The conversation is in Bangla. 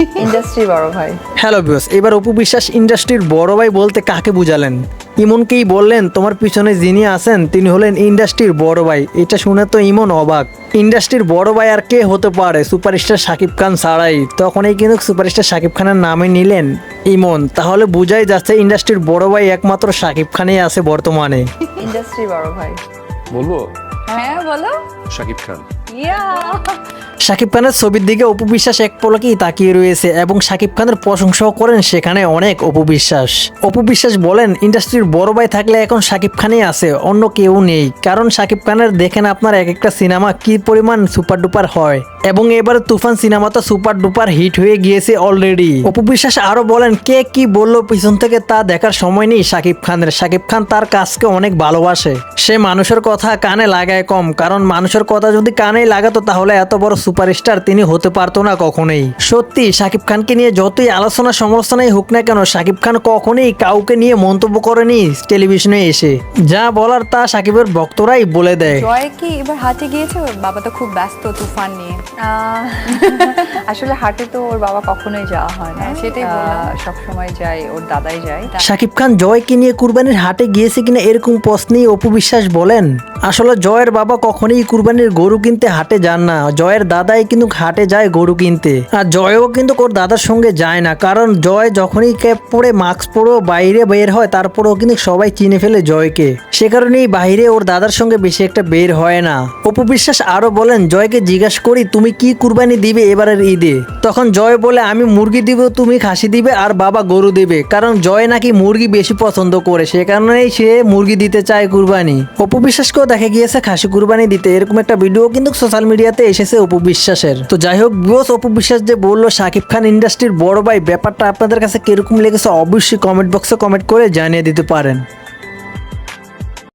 ইন্ডাস্ট্রি বড় ভাই। হ্যালো বিয়স এবার অপু বিশ্বাস ইন্ডাস্ট্রির বড় ভাই বলতে কাকে বুঝালেন? ইমনকেই বললেন তোমার পিছনে যিনি আছেন তিনি হলেন ইন্ডাস্ট্রির বড় ভাই। এটা শুনে তো ইমন অবাক। ইন্ডাস্ট্রির বড় ভাই আর কে হতে পারে? সুপারস্টার শাকিব খান ছাড়াই। তখনই কিন্তু সুপারস্টার শাকিব খানের নামে নিলেন ইমন। তাহলে বুঝাই যাচ্ছে ইন্ডাস্ট্রির বড় ভাই একমাত্র শাকিব খানই আছে বর্তমানে। ইন্ডাস্ট্রি বড় ভাই। বলব? হ্যাঁ বলো। শাকিব খান। ইয়া! শাকিব খানের ছবির দিকে অপু বিশ্বাস এক পলকেই তাকিয়ে রয়েছে এবং শাকিব খানের প্রশংসাও করেন সেখানে অনেক অপু বিশ্বাস অপু বিশ্বাস বলেন, ইন্ডাস্ট্রির বড় ভাই থাকলে এখন শাকিব খানই আছে, অন্য কেউ নেই। কারণ শাকিব খানের দেখেন আপনার এক একটা সিনেমা কি পরিমাণ সুপার ডুপার হয় এবং এবার তুফান সিনেমা তো সুপার ডুপার হিট হয়ে গিয়েছে অলরেডি অপু বিশ্বাস আরও বলেন, কে কি বলল পিছন থেকে তা দেখার সময় নেই শাকিব খানের। শাকিব খান তার কাজকে অনেক ভালোবাসে। সে মানুষের কথা কানে লাগায় কম। কারণ মানুষের কথা যদি কানে লাগাতো তাহলে এত বড় সুপারস্টার তিনি হতে পারতো না কখনোই। সত্যি শাকিব খানকে নিয়ে যতই আলোচনা সমালোচনাই হোক না কেন শাকিব খান কখনোই কাউকে নিয়ে মন্তব্য করেনি টেলিভিশনে এসে। যা বলার তা শাকিবের ভক্তরাই বলে দেয়। জয় কি এবার হাতে গিয়েছে? বাবা তো খুব ব্যস্ত, তুফান নিয়ে। আসলে হাটে তো ওর বাবা কখনোই যাওয়া হয় না। হ্যাঁ, সেটাই সব সময় যায় ওর দাদাই যায়। শাকিব খান জয়কে নিয়ে কুরবানির হাটে গিয়েছে কিনা এরকম প্রশ্নেই অপু বিশ্বাস বলেন। আসলে জয়ের বাবা কখনোই কুরবানির গরু কিনতে হাটে যান না। জয়ের দাদাই কিন্তু হাটে যায় গরু কিনতে। আর জয়ও কিন্তু ওর দাদার সঙ্গে যায় না। কারণ জয় যখনই ক্যাপ পরে মাস্ক পরেও বাইরে বের হয় তারপরেও কিন্তু সবাই চিনে ফেলে জয়কে। সে কারণেই বাইরে ওর দাদার সঙ্গে বেশি একটা বের হয় না। অপু বিশ্বাস আরও বলেন জয়কে জিজ্ঞাসা করি তুমি কি কুরবানি দিবে এবারের ঈদে? তখন জয় বলে, আমি মুরগি দিব, তুমি খাসি দিবে আর বাবা গরু দেবে। কারণ জয় নাকি মুরগি বেশি পছন্দ করে, সে কারণেই সে মুরগি দিতে চায় কুরবানি। অপু বিশ্বাসকেও দেখা গিয়েছে, খাসি কুরবানি দিতে এরকম একটা ভিডিও কিন্তু সোশ্যাল মিডিয়াতে এসেছে অপু বিশ্বাসের। তো যাই হোক বিকজ অপু বিশ্বাস যে বলল, শাকিব খান ইন্ডাস্ট্রির বড় ভাই, ব্যাপারটা আপনাদের কাছে কীরকম লেগেছে, অবশ্যই কমেন্ট বক্সে কমেন্ট করে জানিয়ে দিতে পারেন।